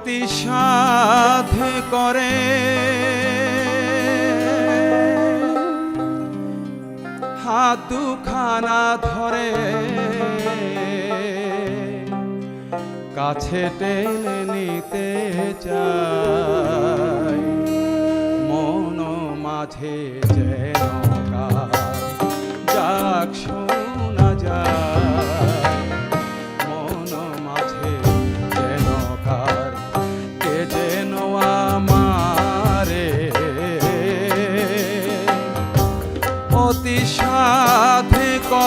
অতি করে। হাত দুখানা ধরে কাছে টেনে নিতে চাই। মন মাঝে যেন যাক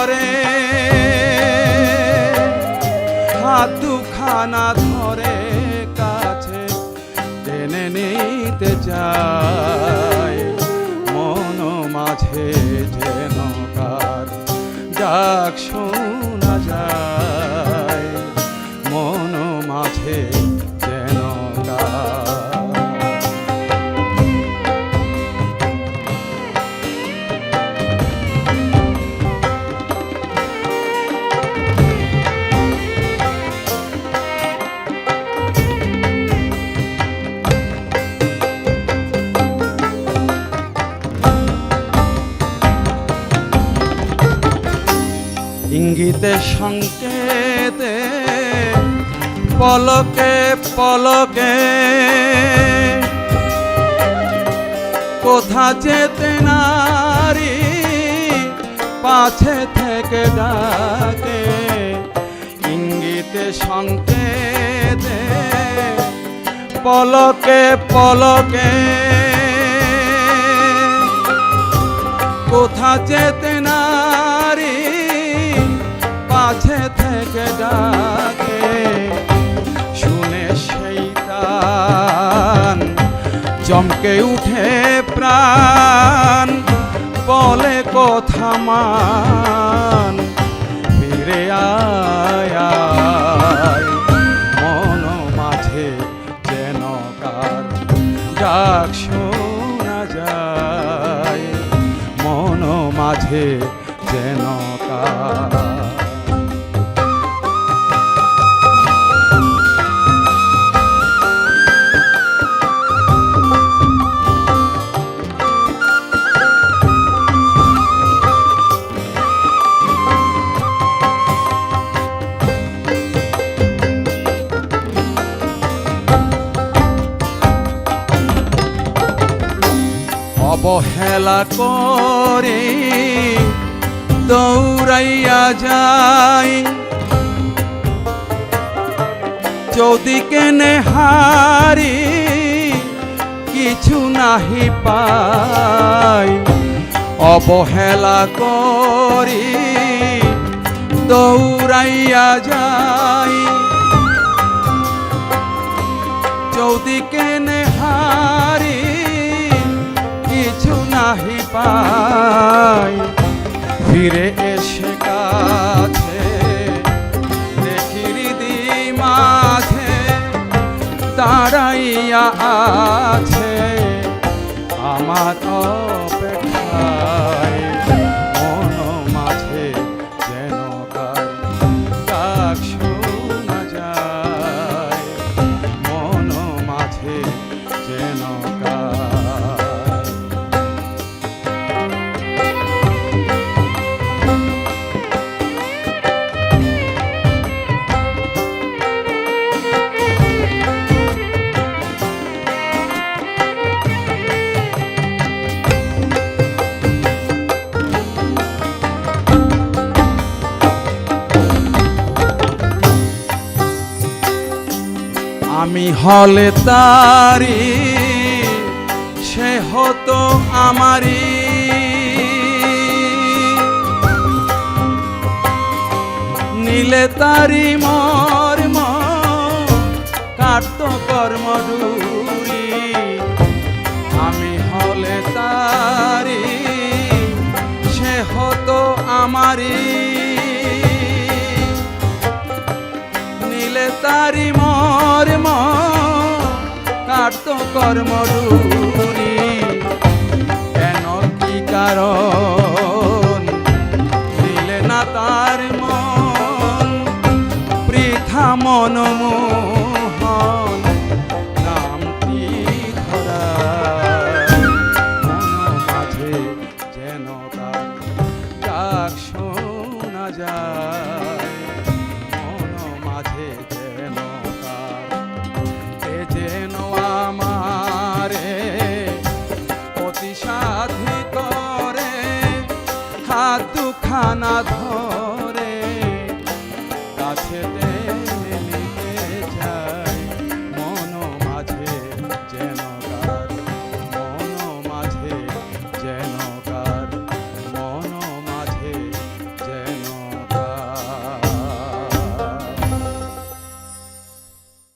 সাধে করে হাত দুখানা ধরে কাছে টেনে নিতে যায় মন মাঝে যে কার। যাক শোনা যায় ইঙ্গিতে সংকেতে, পলকে পলকে। কোথা যেতে নারী পাছে থেকে ডাকে, ইঙ্গিতে সংকেতে, পলকে পলকে। কোথা যেতে চমকে উঠে প্রাণ বলে কথা মান। ফিরে আয়, মন মাঝে যেন কার। ডাক শোনা যায় মন মাঝে যেন কার। অবহেলা করে দৌড়াইয়া যাই। চৌদিকে নেহারি কিছু নাহি পাই। অবহেলা করি দৌড়াইয়া যাই। চৌদিকে নেহারি কিছু পাই। ফিরে এসে কাছে দেখি দিদি মাঝে দাঁড়াইয়া আছে। আমার আমি হলে তারি, সে হতো আমারই নীলে তারি মর্ম, কাটত কর্মডুরি আমি হলে তারি, সে হতো আমারই সমস্ত কর্ম কেন কি কারণ? দিলে না তার মন, পৃথা মনমোহন। নামটি ধরা, মন মাঝে যেন তার ডাক শোনা যায়। হাত দুখানা ধর